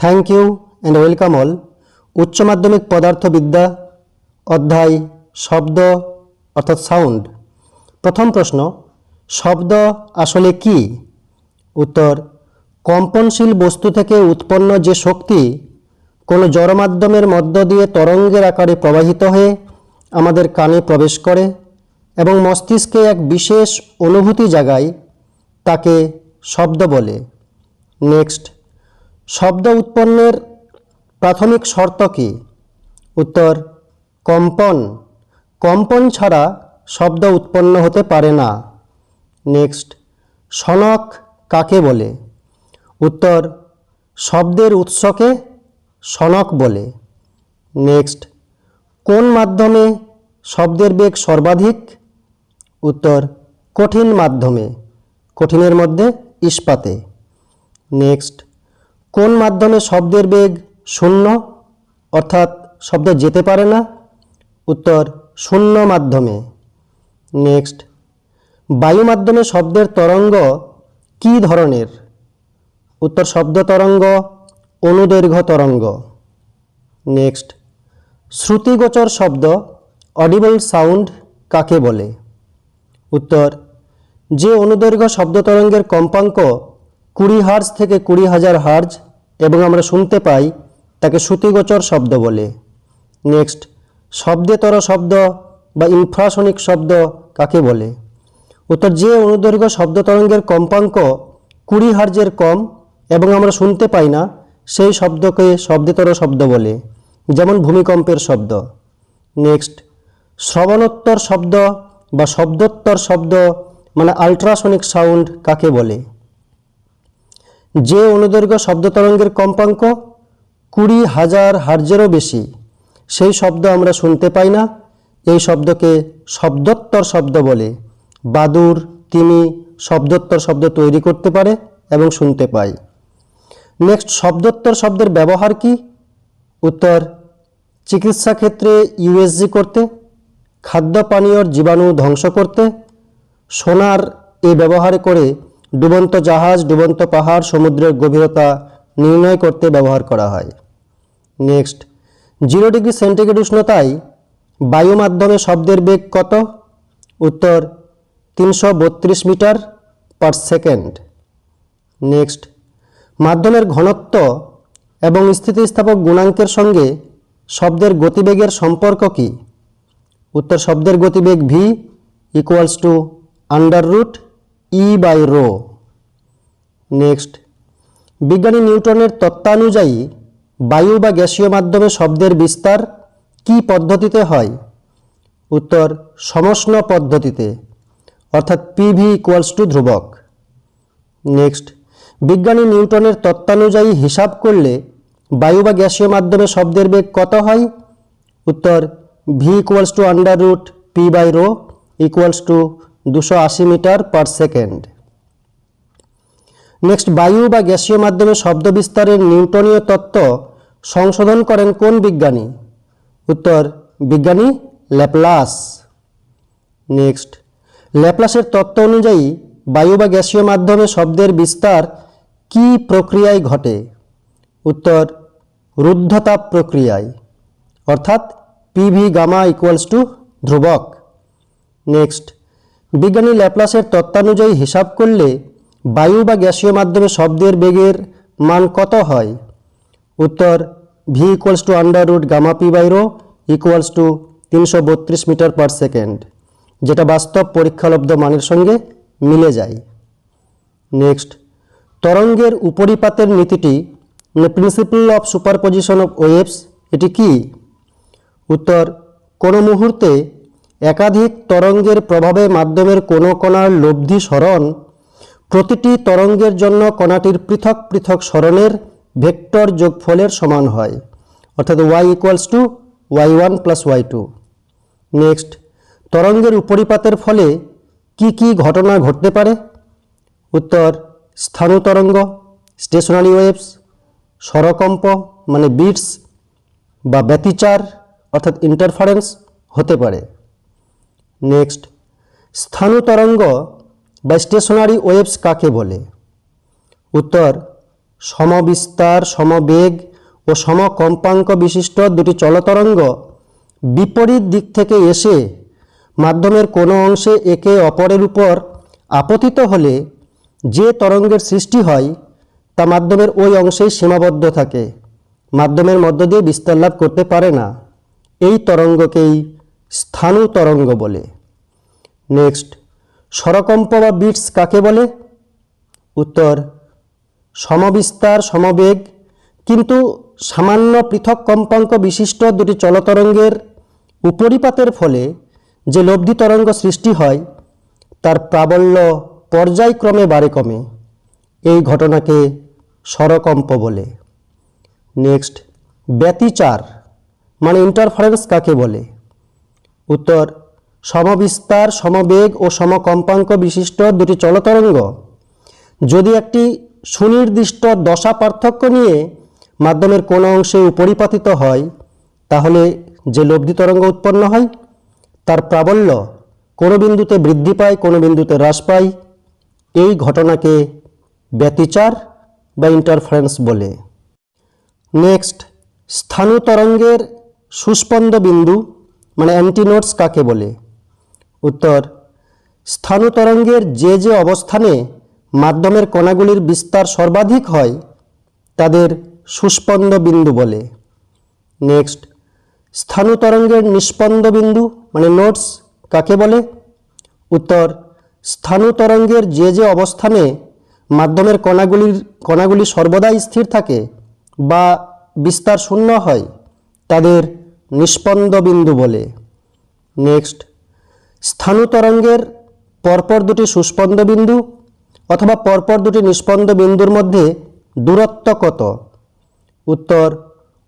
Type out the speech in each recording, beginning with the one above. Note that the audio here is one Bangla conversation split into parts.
Thank you and welcome all উচ্চ মাধ্যমিক পদার্থবিদ্যা, অধ্যায়, শব্দ অর্থাৎ সাউন্ড প্রথম প্রশ্ন, শব্দ আসলে কি? উত্তর, কম্পনশীল বস্তু থেকে উৎপন্ন যে শক্তি কোনো জড়মাধ্যমের মধ্য দিয়ে তরঙ্গের আকারে প্রবাহিত হয়ে আমাদের কানে প্রবেশ করে এবং মস্তিষ্কে এক বিশেষ অনুভূতি জাগায়, তাকে শব্দ বলে। নেক্সট শব্দ উৎপন্নের প্রাথমিক শর্ত কী? উত্তর, কম্পন। কম্পন ছাড়া শব্দ উৎপন্ন হতে পারে না। নেক্সট, সনক কাকে বলে? উত্তর, শব্দের উৎসকে সনক বলে। নেক্সট, কোন মাধ্যমে শব্দের বেগ সর্বাধিক? উত্তর, কঠিন মাধ্যমে। কঠিনের মধ্যে ইস্পাতে। নেক্সট কোন মাধ্যমে শব্দের বেগ শূন্য, অর্থাৎ শব্দ যেতে পারে না? উত্তর, শূন্য মাধ্যমে। নেক্সট, বায়ু মাধ্যমে শব্দের তরঙ্গ কী ধরনের? উত্তর, শব্দ তরঙ্গ, অনুদৈর্ঘ্য তরঙ্গ। নেক্সট, শ্রুতিগোচর শব্দ, অডিবল সাউন্ড কাকে বলে? উত্তর, যে অনুদৈর্ঘ্য শব্দ তরঙ্গের কম্পাঙ্ক কুড়ি হার্জ থেকে কুড়ি হাজার হার্জ এবং আমরা শুনতে পাই তাকে শ্রুতিগোচর শব্দ বলে। নেক্সট, শব্দেতর শব্দ বা ইনফ্রাসনিক শব্দ কাকে বলে? উত্তর, যে অনুদৈর্ঘ্য শব্দ তরঙ্গের কম্পাঙ্ক কুড়ি হার্জের কম এবং আমরা শুনতে পাই না, সেই শব্দকে শব্দেতর শব্দ বলে, যেমন ভূমিকম্পের শব্দ। নেক্সট, শ্রবণোত্তর শব্দ বা শব্দোত্তর শব্দ মানে আল্ট্রাসনিক সাউন্ড কাকে বলে? যে অনুদৈর্ঘ্য শব্দ তরঙ্গের কম্পাঙ্ক কুড়ি হাজার হার্জেরও বেশি, সেই শব্দ আমরা শুনতে পাই না। এই শব্দকে শব্দোত্তর শব্দ বলে। বাদুর, তিমি শব্দোত্তর শব্দ তৈরি করতে পারে এবং শুনতে পাই। নেক্সট, শব্দোত্তর শব্দের ব্যবহার কি? উত্তর, চিকিৎসা ক্ষেত্রে ইউএসজি করতে, খাদ্য পানীয়র জীবাণু ধ্বংস করতে। সোনার এ ব্যবহার করে ডুবন্ত জাহাজ, ডুবন্ত পাহাড়, সমুদ্রের গভীরতা নির্ণয় করতে ব্যবহার করা হয়। নেক্সট, জিরো ডিগ্রি সেন্টিগ্রেড উষ্ণতায় বায়ু মাধ্যমে শব্দের বেগ কত? উত্তর, তিনশো বত্রিশ মিটার পার সেকেন্ড। নেক্সট, মাধ্যমের ঘনত্ব এবং স্থিতিস্থাপক গুণাঙ্কের সঙ্গে শব্দের গতিবেগের সম্পর্ক কি? উত্তর, শব্দের গতিবেগ V equals to under root E by rho next বিজ্ঞানী নিউটনের তত্ত্বানুযায়ী বায়ু বা গ্যাসীয় মাধ্যমে শব্দের বিস্তার কি পদ্ধতিতে হয়? উত্তর, সমষ্ণ পদ্ধতিতে, অর্থাৎ পিভি ইকুয়ালস টু ধ্রুবক। নেক্সট বিজ্ঞানী নিউটনের তত্ত্বানুযায়ী হিসাব করলে বায়ু বা গ্যাসীয় মাধ্যমে শব্দের বেগ কত হয়? উত্তর V equals to under root P by rho equals to দুশো আশি মিটার পার সেকেন্ড। নেক্সট, বায়ু বা গ্যাসীয় মাধ্যমে শব্দ বিস্তারের নিউটনীয় তত্ত্ব সংশোধন করেন কোন বিজ্ঞানী? উত্তর, বিজ্ঞানী ল্যাপলাস। নেক্সট, ল্যাপ্লাসের তত্ত্ব অনুযায়ী বায়ু বা গ্যাসীয় মাধ্যমে শব্দের বিস্তার কি প্রক্রিয়ায় ঘটে? উত্তর রুদ্ধতাপ প্রক্রিয়ায়, অর্থাৎ পিভি গামা ইকুয়ালস টু ধ্রুবক। নেক্সট বিজ্ঞানী ল্যাপ্লাসের তত্ত্বানুযায়ী হিসাব করলে বায়ু বা গ্যাসীয় মাধ্যমে শব্দের বেগের মান কত হয়? উত্তর V equals to under root gamma P by rho equals to তিনশো বত্রিশ মিটার পার সেকেন্ড যেটা বাস্তব পরীক্ষালব্ধ মানের সঙ্গে মিলে যায়। নেক্সট তরঙ্গের উপরিপাতের নীতিটি principle of superposition of waves এটি কি? উত্তর, কোনো মুহূর্তে একাধিক তরঙ্গের প্রভাবে মাধ্যমের কোনো কণার লব্ধি স্মরণ প্রতিটি তরঙ্গের জন্য কণাটির পৃথক পৃথক স্মরণের ভেক্টর যোগফলের সমান হয়। অর্থাৎ Y equals to Y one plus Y two next তরঙ্গের উপরিপাতের ফলে কি কি ঘটনা ঘটতে পারে? উত্তর, স্থানু তরঙ্গ স্টেশনারি ওয়েভস স্বরকম্প মানে বিটস বা ব্যতিচার, অর্থাৎ ইন্টারফারেন্স হতে পারে। নেক্সট, স্থানু তরঙ্গ বা স্টেশনারি ওয়েভস কাকে বলে? উত্তর, সমবিস্তার, সমবেগ ও সমকম্পাঙ্ক বিশিষ্ট দুটি চলতরঙ্গ বিপরীত দিক থেকে এসে মাধ্যমের কোনো অংশে একে অপরের উপর আপতিত হলে যে তরঙ্গের সৃষ্টি হয় তা মাধ্যমের ওই অংশেই সীমাবদ্ধ থাকে। মাধ্যমের মধ্য দিয়ে বিস্তার লাভ করতে পারে না। এই তরঙ্গকেই স্থানু তরঙ্গ বলে। নেক্সট স্বরকম্প বা বিটস কাকে বলে? উত্তর, সমবিস্তার, সমবেগ, কিন্তু সামান্য পৃথক কম্পাঙ্ক বিশিষ্ট দুটি চলতরঙ্গের উপরিপাতের ফলে যে লব্ধি তরঙ্গ সৃষ্টি হয়, তার প্রাবল্য পর্যায়ক্রমে বাড়ে কমে এই ঘটনাকে স্বরকম্প বলে। নেক্সট ব্যতিচার মানে ইন্টারফারেন্স কাকে বলে? উত্তর, সমবিস্তার, সমবেগ ও সমকম্পাঙ্ক বিশিষ্ট দুটি চলতরঙ্গ। যদি একটি সুনির্দিষ্ট দশা পার্থক্য নিয়ে মাধ্যমের কোনো অংশে উপরিপাতিত হয়, তাহলে যে লব্ধি তরঙ্গ উৎপন্ন হয়, তার প্রাবল্য কোনো বিন্দুতে বৃদ্ধি পায়, কোনো বিন্দুতে হ্রাস পায়, এই ঘটনাকে ব্যতিচার বা ইন্টারফারেন্স বলে। নেক্সট স্থানু তরঙ্গের সুস্পন্দ বিন্দু মানে অ্যান্টিনোটস কাকে বলে? উত্তর, স্থানু তরঙ্গের যে যে অবস্থানে মাধ্যমের কণাগুলির বিস্তার সর্বাধিক হয়, তাদের সুস্পন্দ বিন্দু বলে। নেক্সট স্থানু তরঙ্গের নিষ্পন্দ বিন্দু মানে নোটস কাকে বলে? উত্তর, স্থানু তরঙ্গের যে যে অবস্থানে মাধ্যমের কণাগুলির, কণাগুলি সর্বদাই স্থির থাকে বা বিস্তার শূন্য হয়, তাদের নিষ্পন্দ বিন্দু বলে। নেক্সট স্থানু তরঙ্গের পরপর দুটি সুস্পন্দ বিন্দু অথবা পরপর দুটি নিষ্পন্দ বিন্দুর মধ্যে দূরত্ব কত? উত্তর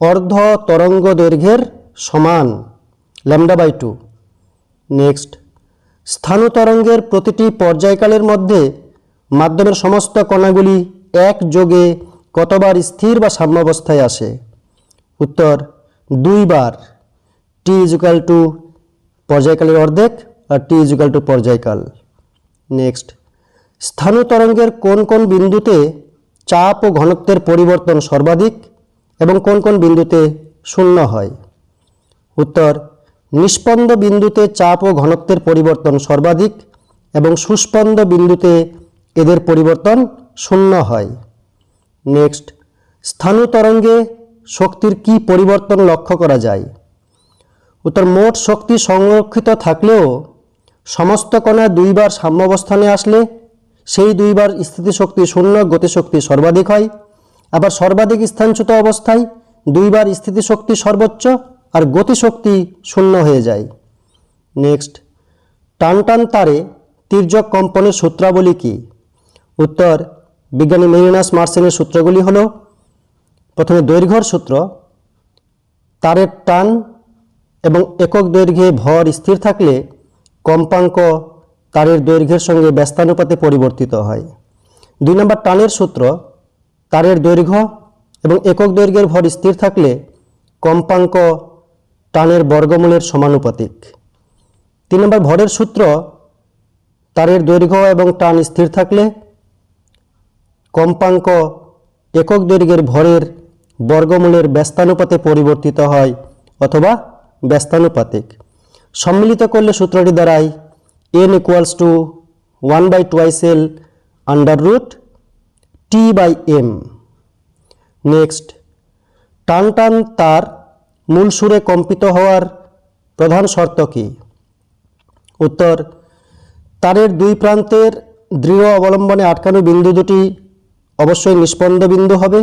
অর্ধ তরঙ্গ দৈর্ঘ্যের সমান ল্যামডা বাই টু নেক্সট স্থানু তরঙ্গের প্রতিটি পর্যায়কালের মধ্যে মাধ্যমের সমস্ত কণাগুলি এক যোগে কতবার স্থির বা সাম্যাবস্থায় আসে? উত্তর দুইবার টি ইজুকাল টু পর্যায়কালের অর্ধেক আর টি ইজুকাল টু পর্যায়কাল। নেক্সট স্থানু তরঙ্গের কোন কোন বিন্দুতে চাপ ও ঘনত্বের পরিবর্তন সর্বাধিক এবং কোন কোন বিন্দুতে শূন্য হয়? উত্তর, নিষ্পন্দ বিন্দুতে চাপ ও ঘনত্বের পরিবর্তন সর্বাধিক এবং সুস্পন্দ বিন্দুতে এদের পরিবর্তন শূন্য হয়। নেক্সট স্থানু তরঙ্গে শক্তির কি পরিবর্তন লক্ষ্য করা যায়? উত্তর, মোট শক্তি সংরক্ষিত থাকলেও সমস্ত কণা দুইবার সাম্যাবস্থানে আসলে সেই দুইবার স্থিতিশক্তি শূন্য, গতিশক্তি সর্বাধিক হয়। আবার সর্বাধিক স্থানচ্যুত অবস্থায় দুইবার স্থিতিশক্তি সর্বোচ্চ আর গতিশক্তি শূন্য হয়ে যায়। নেক্সট টান টান তারে তির্যক কম্পনের সূত্রাবলী কী? উত্তর, বিজ্ঞানী মেরিনাস মার্সেনের সূত্রগুলি হল প্রথমে দৈর্ঘ্যর সূত্র, তারের টান এবং একক দৈর্ঘ্যে ভর স্থির থাকলে কম্পাঙ্ক তারের দৈর্ঘ্যের সঙ্গে ব্যস্তানুপাতে পরিবর্তিত হয়। দুই নম্বর টানের সূত্র, তারের দৈর্ঘ্য এবং একক দৈর্ঘ্যের ভর স্থির থাকলে কম্পাঙ্ক টানের বর্গমূলের সমানুপাতিক। তিন নম্বর ভরের সূত্র, তারের দৈর্ঘ্য এবং টান স্থির থাকলে কম্পাঙ্ক একক দৈর্ঘ্যের ভরের বর্গমূলের ব্যস্তানুপাতে পরিবর্তিত হয় অথবা ব্যস্তানুপাতিক। সম্মিলিত করলে সূত্রটি দাঁড়ায় N equals to one by twice L under root T by M next টান টান তার মূল সুরে কম্পিত হওয়ার প্রধান শর্ত কী? উত্তর, তারের দুই প্রান্তের দৃঢ় অবলম্বনে আটকানো বিন্দু দুটি অবশ্যই নিষ্পন্দ বিন্দু হবে।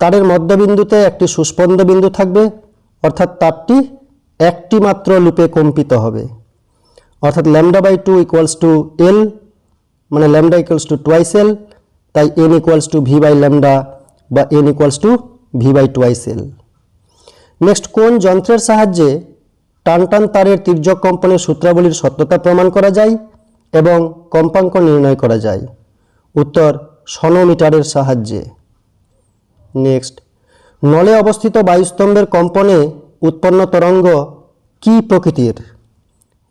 তারের মধ্যবিন্দুতে একটি সুস্পন্দ বিন্দু থাকবে, অর্থাৎ তারটি একটি মাত্র লুপে কম্পিত হবে। অর্থাৎ lambda by two equals to L মানে lambda equals to twice L, তাই N equals to V by lambda বা N equals to V by twice L. Next, কোন যন্ত্রের সাহায্যে টান টান তারের তির্যক কম্পনের সূত্রাবলীর সত্যতা প্রমাণ করা যায় এবং কম্পাঙ্ক নির্ণয় করা যায়? উত্তর, সনোমিটারের সাহায্যে। নেক্সট। নলে অবস্থিত বায়ুস্তম্ভের কম্পনে উৎপন্ন তরঙ্গ কি প্রকৃতির?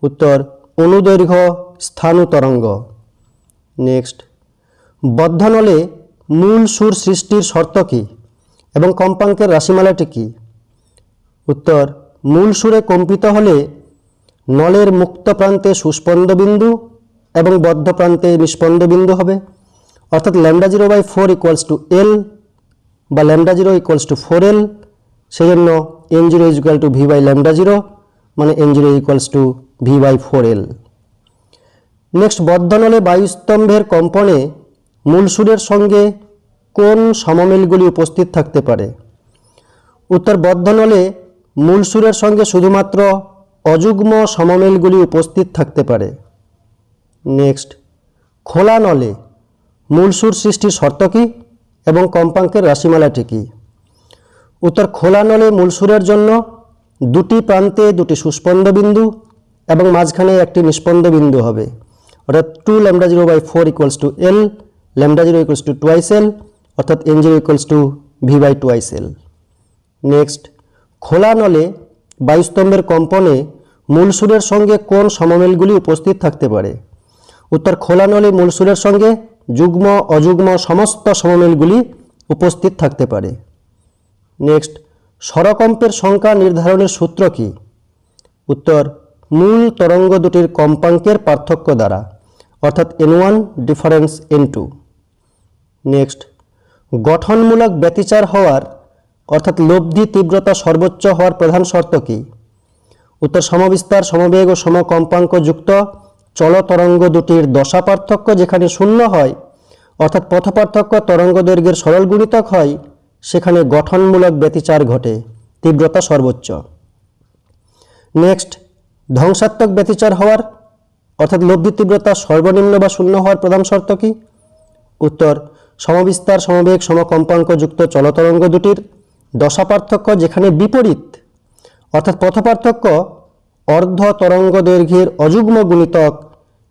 উত্তর, অনুদৈর্ঘ্য স্থানু তরঙ্গ। নেক্সট। বদ্ধ নলে মূল সুর সৃষ্টির শর্ত কী এবং কম্পাঙ্কের রাশিমালাটি কী? উত্তর, মূল সুরে কম্পিত হলে নলের মুক্ত প্রান্তে সুস্পন্দ বিন্দু এবং বদ্ধ প্রান্তে নিষ্পন্দ বিন্দু হবে। অর্থাৎ lambda zero by four equals to L বা lambda zero equals to four L সেই জন্য N zero is equal to V by lambda zero মানে N zero equals to V by four L next বদ্ধনলে বায়ুস্তম্ভের কম্পনে মূল সুরের সঙ্গে কোন সমমিলগুলি উপস্থিত থাকতে পারে? উত্তর, বদ্ধনলে মূল সুরের সঙ্গে শুধুমাত্র অযুগ্ম সমমিলগুলি উপস্থিত থাকতে পারে। নেক্সট খোলা নলে মূল সুর সৃষ্টির শর্ত কী? এবং কম্পাঙ্কের রাশিমালাটি কী? উত্তর খোলা নলে মূল সুরের জন্য দুটি প্রান্তে দুটি সুস্পন্দ বিন্দু এবং মাঝখানে একটি নিষ্পন্দ বিন্দু হবে। অর্থাৎ two lambda zero by four equals to L, lambda zero equals to twice L, অর্থাৎ N zero equals to V by twice L. Next, খোলা নলে বায়ুস্তম্ভের কম্পনে মূল সুরের সঙ্গে কোন সমমেলগুলি উপস্থিত থাকতে পারে? উত্তর খোলা নলে মূল সুরের সঙ্গে যুগ্ম, অযুগ্ম সমস্ত সমমিলগুলি উপস্থিত থাকতে পারে। নেক্সট স্বরকম্পের সংখ্যা নির্ধারণের সূত্র কী? উত্তর, মূল তরঙ্গ দুটির কম্পাঙ্কের পার্থক্য দ্বারা, অর্থাৎ N one difference N two next, গঠনমূলক ব্যতিচার হওয়ার, অর্থাৎ লব্ধি, তীব্রতা সর্বোচ্চ হওয়ার প্রধান শর্ত কী? উত্তর, সমবিস্তার, সমবেগ ও সমকম্পাঙ্ক যুক্ত চলতরঙ্গ দুটির দশা পার্থক্য যেখানে শূন্য হয়, অর্থাৎ পথপার্থক্য তরঙ্গ দৈর্ঘ্যের সরল গুণিতক হয়, সেখানে গঠনমূলক ব্যতিচার ঘটে, তীব্রতা সর্বোচ্চ। নেক্সট, ধ্বংসাত্মক ব্যতিচার হওয়ার, অর্থাৎ লব্ধি তীব্রতা সর্বনিম্ন বা শূন্য হওয়ার প্রধান শর্ত কী? উত্তর, সমবিস্তার, সমবেগ, সমকম্পাঙ্ক যুক্ত চলতরঙ্গ দুটির দশা পার্থক্য যেখানে বিপরীত, অর্থাৎ পথ পার্থক্য অর্ধ তরঙ্গ দৈর্ঘ্যের অযুগ্ম গুণিতক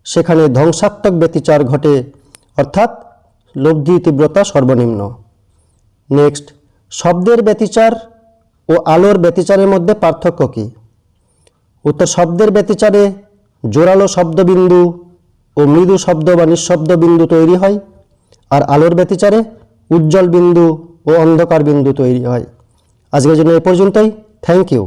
সেখানে ধ্বংসাত্মক ব্যতিচার ঘটে, অর্থাৎ লব্ধি, তীব্রতা সর্বনিম্ন। নেক্সট, শব্দের ব্যতিচার ও আলোর ব্যতিচারের মধ্যে পার্থক্য কী? উত্তর, শব্দের ব্যতিচারে জোরালো শব্দবিন্দু ও মৃদু শব্দ বা নিঃশব্দ বিন্দু তৈরি হয়, আর আলোর ব্যতিচারে উজ্জ্বল বিন্দু ও অন্ধকার বিন্দু তৈরি হয়। আজকের জন্য এ পর্যন্তই। Thank you.